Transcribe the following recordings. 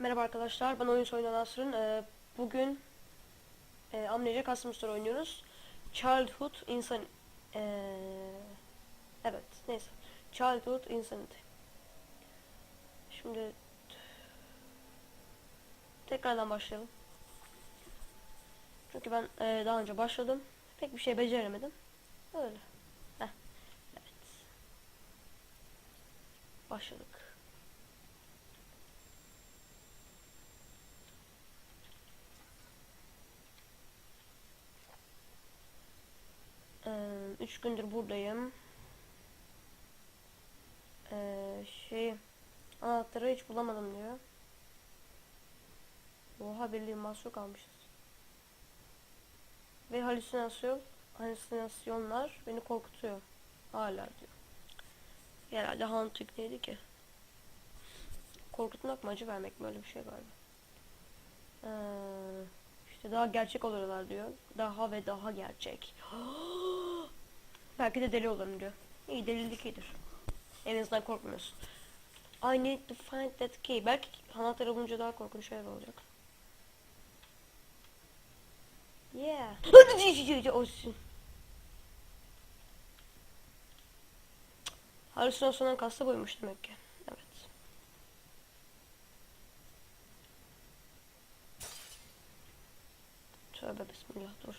Merhaba arkadaşlar, ben oyun soyundan Asrın. Ee, bugün e, Amnesia Custom oynuyoruz. Childhood Insan... Ee, evet, neyse. Childhood Insanity. Şimdi... Tekrardan başlayalım. Çünkü ben e, daha önce başladım. Pek bir şey beceremedim. Öyle. Heh, evet. Başladık. Ee, üç gündür buradayım. Ee, şey anahtarı hiç bulamadım diyor. Oha birliğin mahsur kalmışız. Ve halüsinasyon halüsinasyonlar beni korkutuyor. Hala diyor. Herhalde haunting neydi ki? Korkutmak mı acı vermek mi öyle bir şey galiba. Ee, işte daha gerçek oluyorlar diyor. Daha ve daha gerçek. Belki de deli olurum diyor. İyi delilik iyidir. En azından korkmuyorsun. I need to find that key. Belki anahtarı bulunca daha korkunç şeyler olacak. Yeah. Olsun. Halüsinasyondan kasta boymuş demek ki. Evet. Tövbe bismillah dur.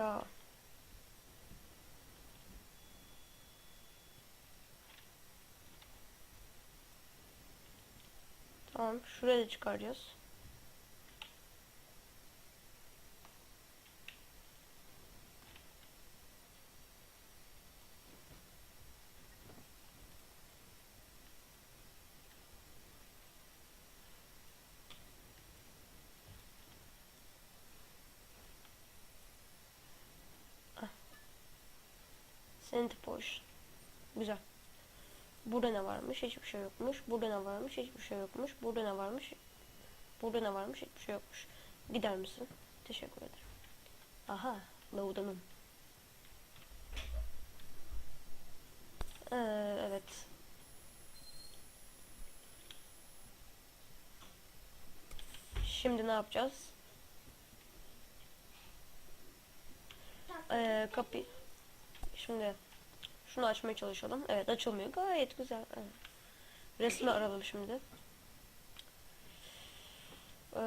Ya. Tamam, şuraya da çıkaracağız. Sanity Potion. Güzel. Burada ne varmış? Hiçbir şey yokmuş. Burada ne varmış? Hiçbir şey yokmuş. Burada ne varmış? Burada ne varmış? Hiçbir şey yokmuş. Gider misin? Teşekkür ederim. Aha, laudanım. Ee, evet. Şimdi ne yapacağız? Ee, kapı. Şimdi şunu açmaya çalışalım. Evet açılmıyor. Gayet güzel. Resmi aralım şimdi. Ee,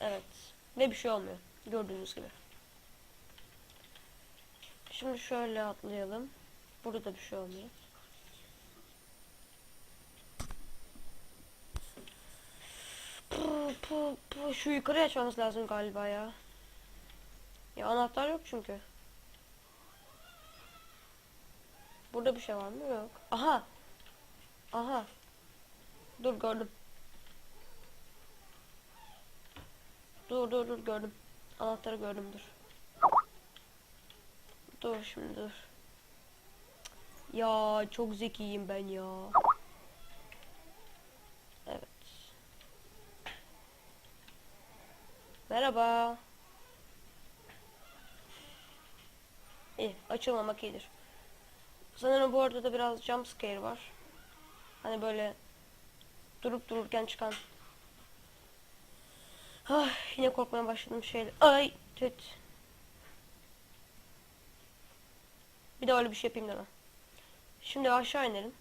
evet. Ve bir şey olmuyor. Gördüğünüz gibi. Şimdi şöyle atlayalım. Burada da bir şey olmuyor. Pu, pu, pu. Şu yukarı açmamız lazım galiba ya. Ya anahtar yok çünkü. Burada bir şey var mı? Yok. Aha. Aha. Dur gördüm. Dur dur dur gördüm. Anahtarı gördüm dur. Dur şimdi dur. Ya çok zekiyim ben ya. Evet. Merhaba. İyi, açılmamak iyidir. Sanırım bu arada da biraz jump scare var. Hani böyle durup dururken çıkan. Ah, yine korkmaya başladım şeyle. Ay, tüt. Bir de öyle bir şey yapayım deme. Şimdi aşağı inelim.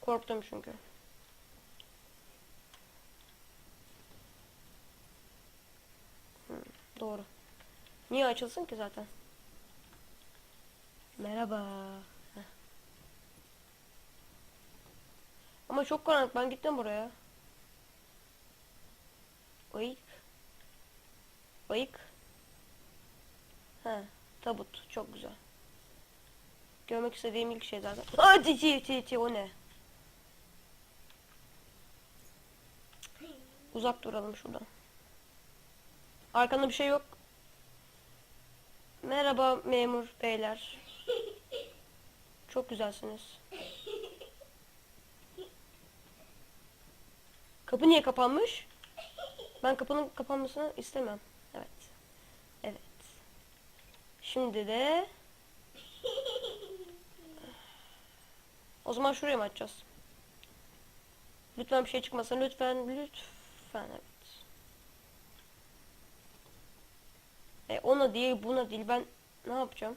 Korktum çünkü. Hmm, doğru. Niye açılsın ki zaten? Merhaba. Ama çok karanlık. Ben gittim buraya. Ayık. Ayık. He, tabut. Çok güzel. Görmek istediğim ilk şey zaten. Aa, ti ti o ne? Uzak duralım şuradan. Arkanda bir şey yok. Merhaba memur beyler. Çok güzelsiniz. Kapı niye kapanmış? Ben kapının kapanmasını istemem. Evet. Evet. Şimdi de o zaman şuraya mı açacağız? Lütfen bir şey çıkmasın. Lütfen, lütfen. Evet. E ona değil, buna değil. Ben ne yapacağım?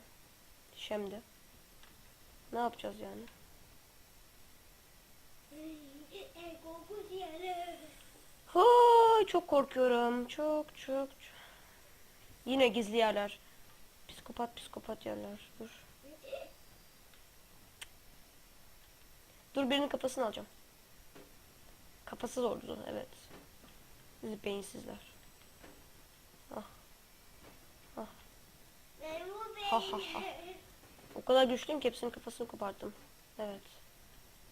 Şimdi. Ne yapacağız yani? Hay çok korkuyorum. Çok çok çok. Yine gizli yerler. Psikopat psikopat yerler. Dur. Dur birinin kafasını alacağım. Kafası zordu evet. Sizi beyinsizler. Ah. Ah. Ha ha ha. O kadar güçlüyüm ki hepsinin kafasını koparttım. Evet.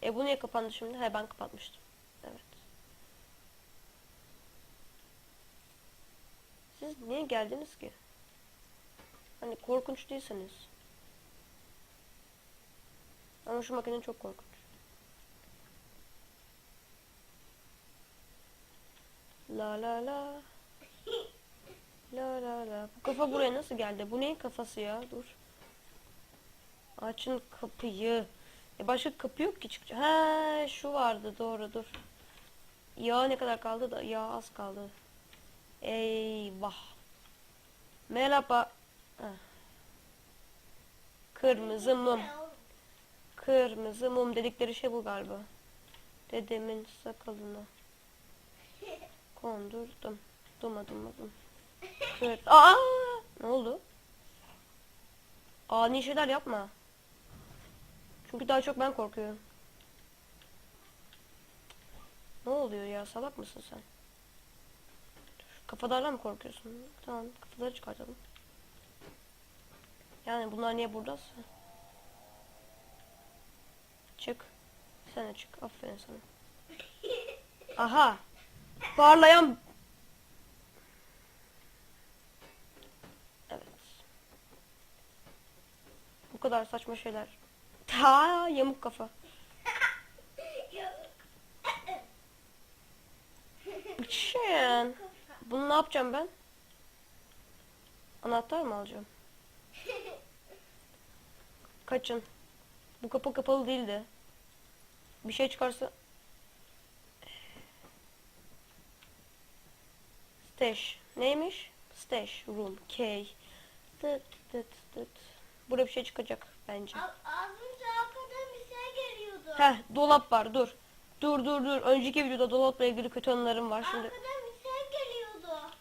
E bu niye kapandı şimdi? He ben kapatmıştım. Evet. Siz niye geldiniz ki? Hani korkunç değilseniz. Ama şu makine çok korkunç. La la la. La la la. Bu kafa buraya nasıl geldi? Bu neyin kafası ya? Dur. Açın kapıyı. E başka kapı yok ki çıkacak. He şu vardı doğru dur. Ya ne kadar kaldı da ya az kaldı. Eyvah. Merhaba. Heh. Kırmızı mum. Kırmızı mum dedikleri şey bu galiba. Dedemin sakalına kondurdum. Duma duma dum. Evet. Aa! Ne oldu? Ani şeyler yapma. Çünkü daha çok ben korkuyorum. Ne oluyor ya? Salak mısın sen? Kafadarla mı korkuyorsun? Tamam, kafaları çıkartalım. Yani bunlar niye buradasın? Çık. Sen de çık. Aferin sana. Aha. Parlayan Evet. Bu kadar saçma şeyler. Ta yamuk kafa. Şey. Bunu ne yapacağım ben? Anahtar mı alacağım? Kaçın. Bu kapı kapalı değildi. Bir şey çıkarsa... Stash. Neymiş? Stash room. K. Tıt tıt tıt. Burada bir şey çıkacak bence. Az önce arkadan bir şey geliyordu. Heh dolap var dur. Dur dur dur. Önceki videoda dolapla ilgili kötü anılarım var. Şimdi Arkadan bir şey geliyordu.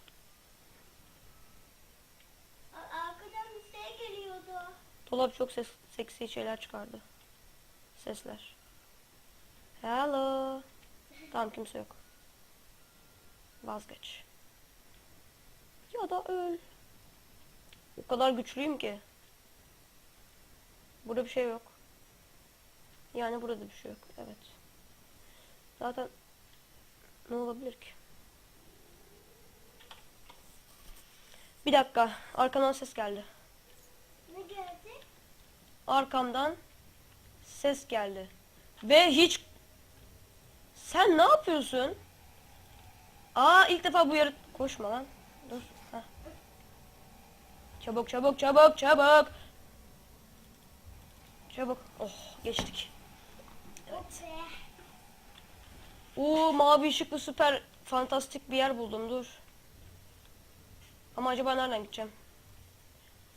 Arkadan bir şey geliyordu. dolap çok ses, seksi şeyler çıkardı. Sesler. Hello. Tamam kimse yok. Vazgeç. Ya da öl. O kadar güçlüyüm ki. Burada bir şey yok. Yani burada bir şey yok. Evet. Zaten ne olabilir ki? Bir dakika. Arkamdan ses geldi. Ne geldi? Arkamdan ses geldi. Ve hiç... Sen ne yapıyorsun? Aa ilk defa bu yarı... Koşma lan. Dur. Heh. Çabuk çabuk çabuk çabuk. Çabuk. Oh geçtik. Oo mavi ışıklı süper fantastik bir yer buldum dur. Ama acaba nereden gideceğim?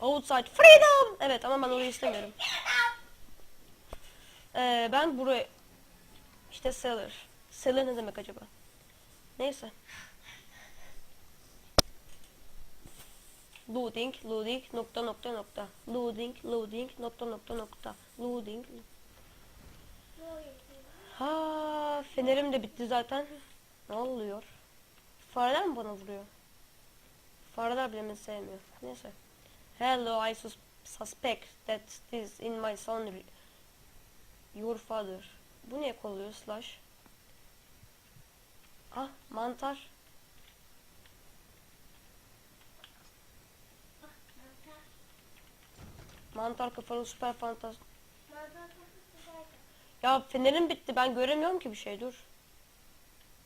Outside freedom. Evet ama ben orayı istemiyorum. Ee, ben buraya işte cellar. Cellar ne demek acaba? Neyse. Loading, loading, nokta nokta nokta. Loading, loading, nokta nokta nokta. Loading. Ha, fenerim de bitti zaten. Ne oluyor? Fareler mi bana vuruyor? Fareler bile beni sevmiyor. Neyse. Hello, I sus suspect that this in my son your father. Bu niye kolluyor slash? Ah, mantar. Mantar kafalı süper fantast. Ya fenerim bitti. Ben göremiyorum ki bir şey. Dur.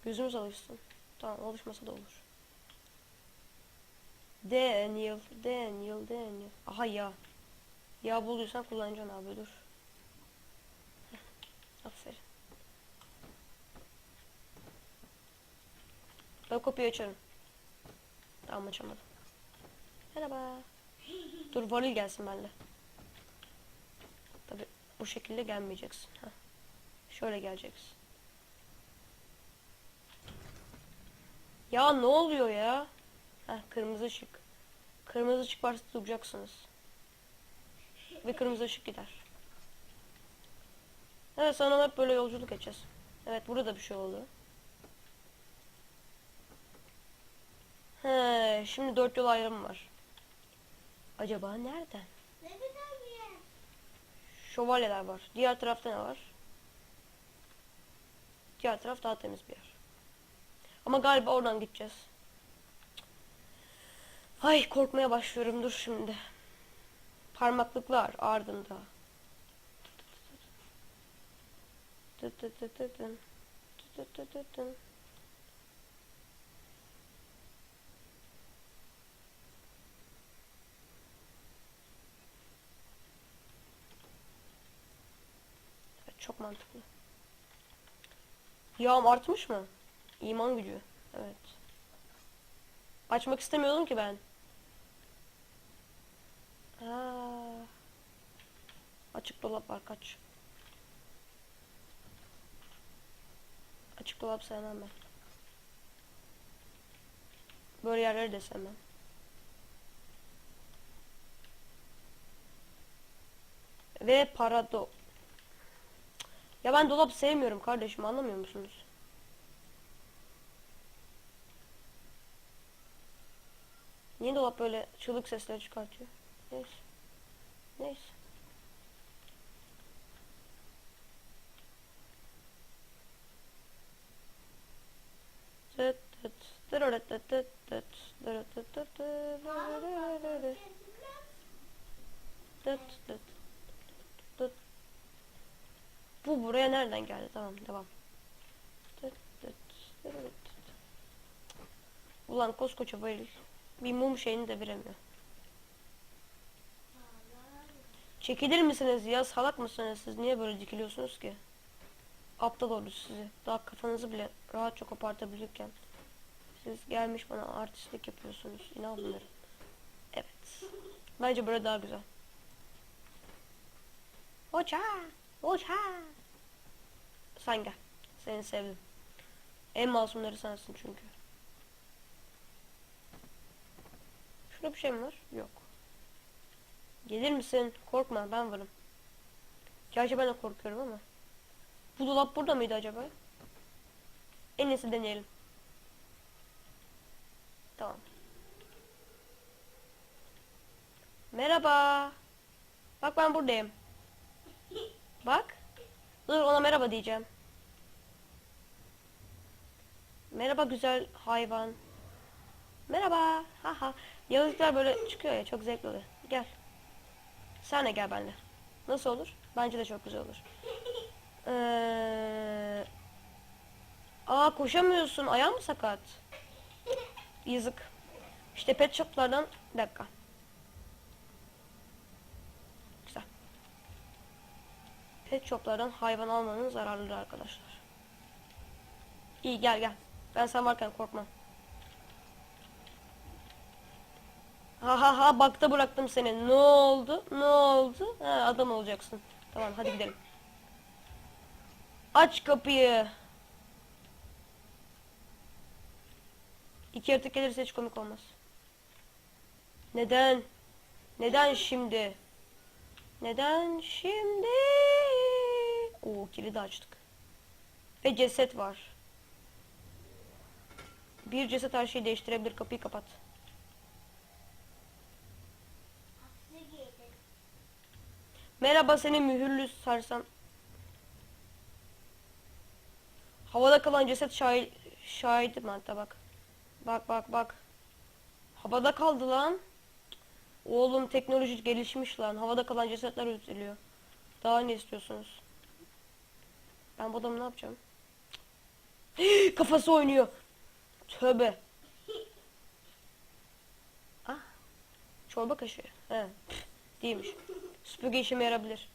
Gözümüz alışsın. Tamam alışmasa da olur. Daniel, Daniel, Daniel. Aha ya. Ya bulduysan kullanacaksın abi dur. Aferin. Ben kapıyı açarım. Tamam açamadım. Merhaba. Dur varil gelsin benimle. Tabi bu şekilde gelmeyeceksin. Heh. Şöyle geleceksin. Ya ne oluyor ya? Heh, kırmızı ışık. Kırmızı ışık varsa duracaksınız. Ve kırmızı ışık gider. Evet sana hep böyle yolculuk edeceğiz. Evet burada bir şey oldu. He, şimdi dört yol ayrımı var. Acaba nereden? Ne. Şövalyeler var. Diğer tarafta ne var? Diğer taraf daha temiz bir yer. Ama galiba oradan gideceğiz. Ay korkmaya başlıyorum dur şimdi. Parmaklıklar ardında. Tı tı Yağım artmış mı? İman gücü. Evet. Açmak istemiyordum ki ben. Aa. Açık dolap var kaç. Açık dolap sevmem ben. Böyle yerleri de sevmem. Ve parado. Ya ben dolap sevmiyorum kardeşim anlamıyor musunuz? Niye dolap böyle çığlık sesleri çıkartıyor? Neyse. Neyse. Tıt tıt, tırırıt tıt tıt tıt, tırırıt tıt tıt. Tıt tıt tıt. Bu buraya nereden geldi? Tamam devam. Ulan koskoca varil bir mum şeyini de veremiyor. Çekilir misiniz ya salak mısınız siz niye böyle dikiliyorsunuz ki? Aptal oldu sizi. Daha kafanızı bile rahatça kopartabilirken. Siz gelmiş bana artistlik yapıyorsunuz. İnanmıyorum. Evet. Bence böyle daha güzel. Hoca! Hoca! Sen gel. Seni sevdim. En masumları sensin çünkü. Şurada bir şey mi var? Yok. Gelir misin? Korkma ben varım. Gerçi ben de korkuyorum ama. Bu dolap burada mıydı acaba? En iyisi deneyelim. Tamam. Merhaba. Bak ben buradayım. Bak. Dur ona merhaba diyeceğim. Merhaba güzel hayvan. Merhaba. Haha. Yaratıklar böyle çıkıyor ya çok zevkli oluyor. Gel. Sen de gel benimle. Nasıl olur? Bence de çok güzel olur. Ee... Aa koşamıyorsun. Ayağın mı sakat? Yazık. İşte pet shoplardan bir dakika. Güzel. Pet shoplardan hayvan almanın zararlıdır arkadaşlar. İyi gel gel. Ben sen varken korkmam. Ha ha ha bakta bıraktım seni. Ne oldu? Ne oldu? Ha, adam olacaksın. Tamam hadi gidelim. Aç kapıyı. İki yaratık gelirse hiç komik olmaz. Neden? Neden şimdi? Neden şimdi? Oo kilidi açtık. Ve ceset var. Bir ceset her şeyi değiştirebilir. Kapıyı kapat. Merhaba seni mühürlü sarsam. Havada kalan ceset şahit şahidim hatta bak. Bak bak bak. Havada kaldı lan. Oğlum teknoloji gelişmiş lan. Havada kalan cesetler üretiliyor. Daha ne istiyorsunuz? Ben bu adamı ne yapacağım? Kafası oynuyor. Tövbe. Ah Çorba kaşığı. He. Değilmiş. Süpürge işime yarabilir.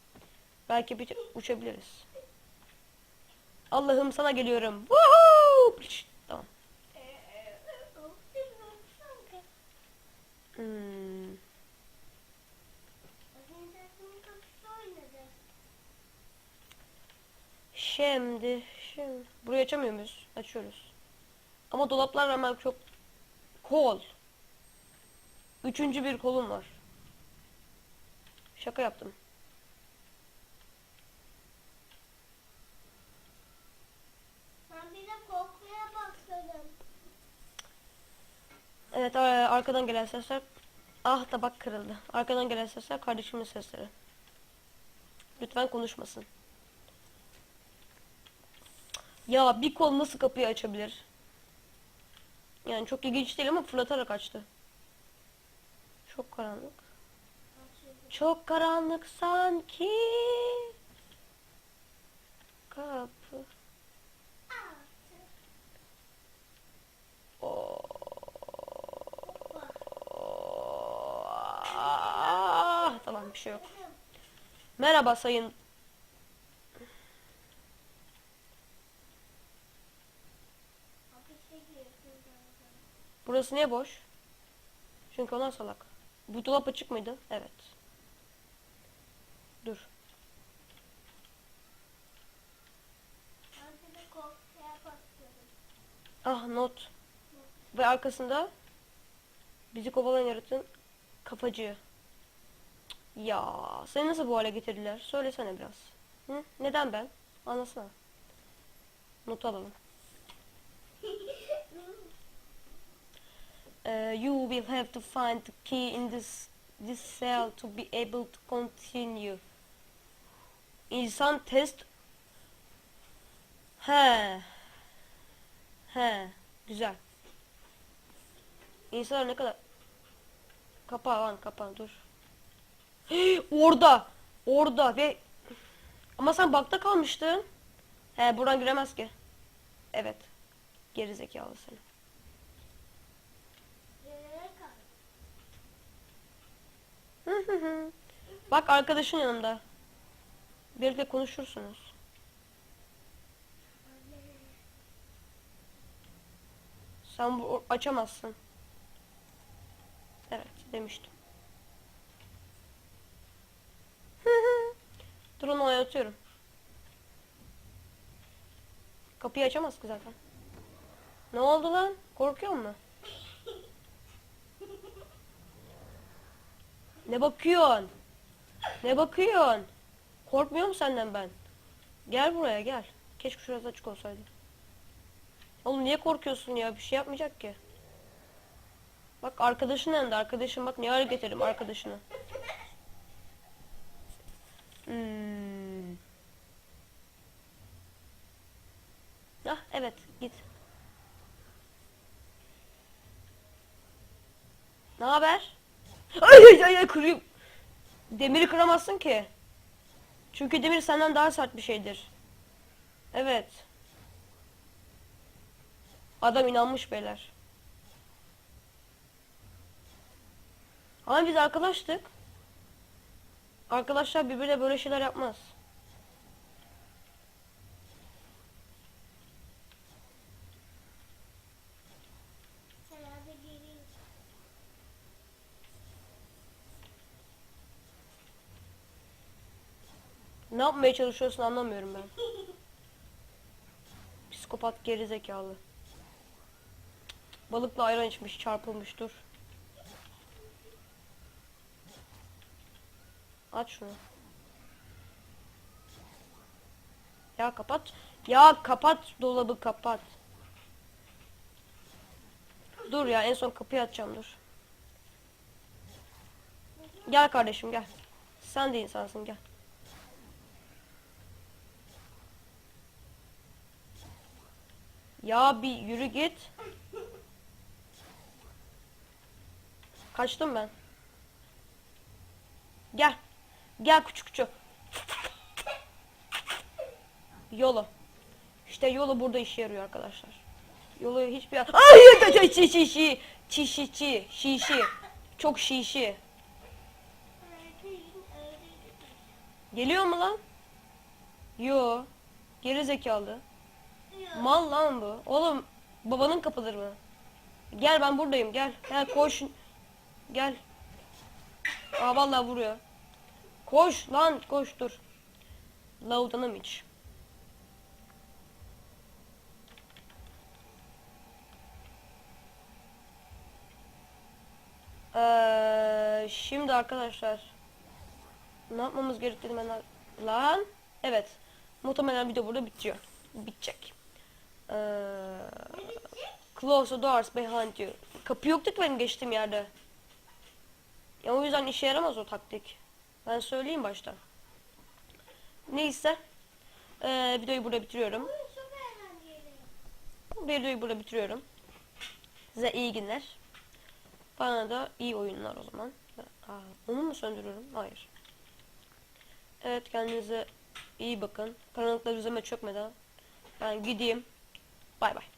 Belki bir uçabiliriz. Allah'ım sana geliyorum. Woohoo! Tamam. Hmm. Şimdi, şimdi. Burayı açamıyor muyuz? Açıyoruz. Ama dolaplar hemen çok kol. Üçüncü bir kolum var. Şaka yaptım. Ben bir de korkmaya başladım. Evet a- arkadan gelen sesler. Ah tabak kırıldı. Arkadan gelen sesler kardeşimin sesleri. Lütfen konuşmasın. Ya bir kol nasıl kapıyı açabilir? Yani çok ilginç değil ama fırlatarak açtı. Çok karanlık. Çok karanlık sanki. Kapı. Ah, tamam bir şey yok. Merhaba sayın. Burası niye boş? Çünkü onlar salak. Bu dolap açık mıydı? Evet. Dur. Başladım. Ah not. Ve arkasında bizi kovalayan yaratığın kafacığı. Ya seni nasıl bu hale getirdiler? Söylesene biraz. Hı? Neden ben? Anlasana. Not alalım. Uh, you will have to find the key in this this cell to be able to continue. İnsan test. He. He. Güzel. İnsanlar ne kadar... Kapa lan kapa dur. orada. Orada ve... Ama sen bakta kalmıştın. He buradan giremez ki. Evet. Geri zekalı seni. Nereye kaldı? Bak arkadaşın yanımda. Birlikte konuşursunuz. Sen bu açamazsın. Evet demiştim. Dur onu oynatıyorum. Kapıyı açamaz ki zaten. Ne oldu lan? Korkuyor mu? Ne bakıyorsun? Ne bakıyorsun? Korkmuyor mu senden ben? Gel buraya gel. Keşke şurası açık olsaydı. Oğlum niye korkuyorsun ya? Bir şey yapmayacak ki. Bak arkadaşın yanında. Arkadaşın bak niye hale getirdim arkadaşını. Hmm. Ah evet git. Ne haber? Ay ay ay ay kırıyor. Demiri kıramazsın ki. Çünkü demir senden daha sert bir şeydir. Evet. Adam inanmış beyler. Ama biz arkadaştık. Arkadaşlar birbirine böyle şeyler yapmaz. Ne yapmaya çalışıyorsun anlamıyorum ben. Psikopat gerizekalı. Balıkla ayran içmiş çarpılmış dur. Aç şunu. Ya kapat. Ya kapat dolabı kapat. Dur ya en son kapıyı açacağım dur. Gel kardeşim gel. Sen de insansın gel. Ya bir yürü git. Kaçtım ben. Gel. Gel küçük küçük. Yolu. İşte yolu burada işe yarıyor arkadaşlar. Yolu hiçbir yer... Ay çi çi çi çi çi şişi. Çok şişi. Geliyor mu lan? Yo. Geri zekalı. Mal lan bu. Oğlum babanın kapıdır mı? Gel ben buradayım gel. Gel koş. Gel. Aa vallahi vuruyor. Koş lan koş dur. İç? Ee, şimdi arkadaşlar ne yapmamız gerektiğini ben lan evet muhtemelen video burada bitiyor bitecek ee, close the doors behind you kapı yoktu ki benim geçtiğim yerde ya o yüzden işe yaramaz o taktik ben söyleyeyim baştan neyse ee, videoyu burada bitiriyorum videoyu burada bitiriyorum size iyi günler bana da iyi oyunlar o zaman. Aa, onu mu söndürüyorum? Hayır. Evet kendinize iyi bakın. Karanlıklar üzerime çökmeden. Ben gideyim. Bye bye.